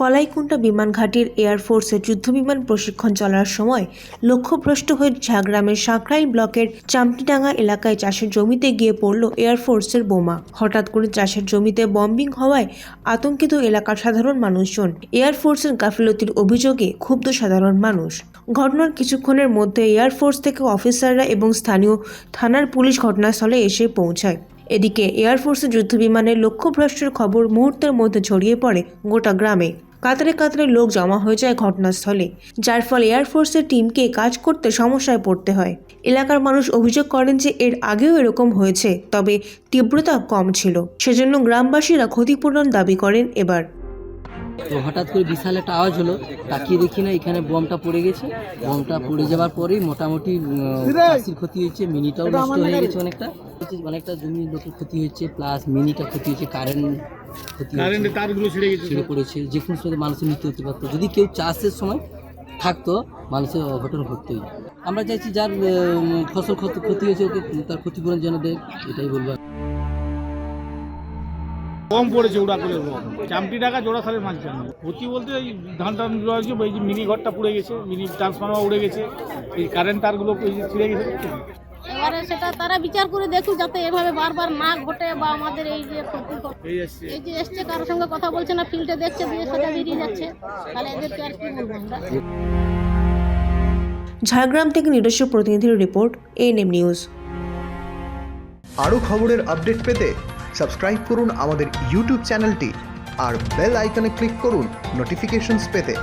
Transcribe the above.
কলাইকুণ্ডা বিমান ঘাটির এয়ারফোর্সের যুদ্ধবিমান প্রশিক্ষণ চলার সময় লক্ষ্যভ্রষ্ট হয়ে ঝাড়গ্রামের সাঁকরাইল ব্লকের চামটিডাঙ্গা এলাকায় চাষের জমিতে গিয়ে পড়ল এয়ারফোর্সের বোমা। হঠাৎ করে চাষের জমিতে বম্বিং হওয়ায় আতঙ্কিত এলাকার সাধারণ মানুষজন। এয়ারফোর্সের গাফিলতির অভিযোগে ক্ষুব্ধ সাধারণ মানুষ। ঘটনার কিছুক্ষণের মধ্যে এয়ারফোর্স থেকে অফিসাররা এবং স্থানীয় থানার পুলিশ ঘটনাস্থলে এসে পৌঁছায়। এদিকে এয়ারফোর্সের যুদ্ধবিমানের লক্ষ্যভ্রষ্টের খবর মুহূর্তের মধ্যে ছড়িয়ে পড়ে গোটা গ্রামে। কাতারে কাতারে লোক জমা হয়ে যায় ঘটনাস্থলে, যার ফলে এয়ারফোর্সের টিমকে কাজ করতে সমস্যায় পড়তে হয়। এলাকার মানুষ অভিযোগ করেন যে এর আগেও এরকম হয়েছে, তবে তীব্রতা কম ছিল। সেজন্য গ্রামবাসীরা ক্ষতিপূরণ দাবি করেন এবার। তো হঠাৎ করে বিশাল একটা আওয়াজ হলো, তাকিয়ে দেখি না, এখানে বমটা পড়ে গেছে। বমটা পড়ে যাওয়ার পরেই মোটামুটি চাষির ক্ষতি হয়েছে, মিনিটাও নষ্ট হয়ে গেছে অনেকটা। অনেকটা জমি লোকের ক্ষতি হয়েছে প্লাস মিনিটা ক্ষতি হয়েছে কারেন্ট কারেন্টের তারগুলো ছিঁড়ে গেছে ছিঁড়ে পড়েছে। যে কোনো সময় মানুষের মৃত্যু হতে পারতো। যদি কেউ চাষের সময় থাকতো মানুষের অঘটন ঘটতোই। আমরা চাইছি যার ফসল ক্ষতি ক্ষতি হয়েছে ওকে তার ক্ষতিপূরণ যেন দেয় এটাই বলব। কম পড়েছে ওরা করে চামটি টাকা জোড়া সালের মাছ চান ক্ষতি বলতে এই ধান টান রয়েছে এই যে মিনি ঘরটা পুড়ে গেছে মিনি ট্রান্সফর্মার উড়ে গেছে এই কারেন্ট তারগুলো ছিঁড়ে গেছে এবারে সেটা তারা বিচার করে দেখুক যাতে এভাবে বারবার না ঘটে বা আমাদের এই যে ক্ষতি এই যে এসছে কারোর সঙ্গে কথা বলছে না ফিল্ডে দেখছে দিয়ে সোজা বেরিয়ে যাচ্ছে। তাহলে এদেরকে আর কি বলব আমরা? ঝাড়গ্রাম থেকে নিজস্ব প্রতিনিধির রিপোর্ট এএনএম নিউজ আরও খবরের আপডেট পেতে সাবস্ক্রাইব করুন আমাদের ইউটিউব চ্যানেলটি আর বেল আইকনে ক্লিক করুন নোটিফিকেশনস পেতে।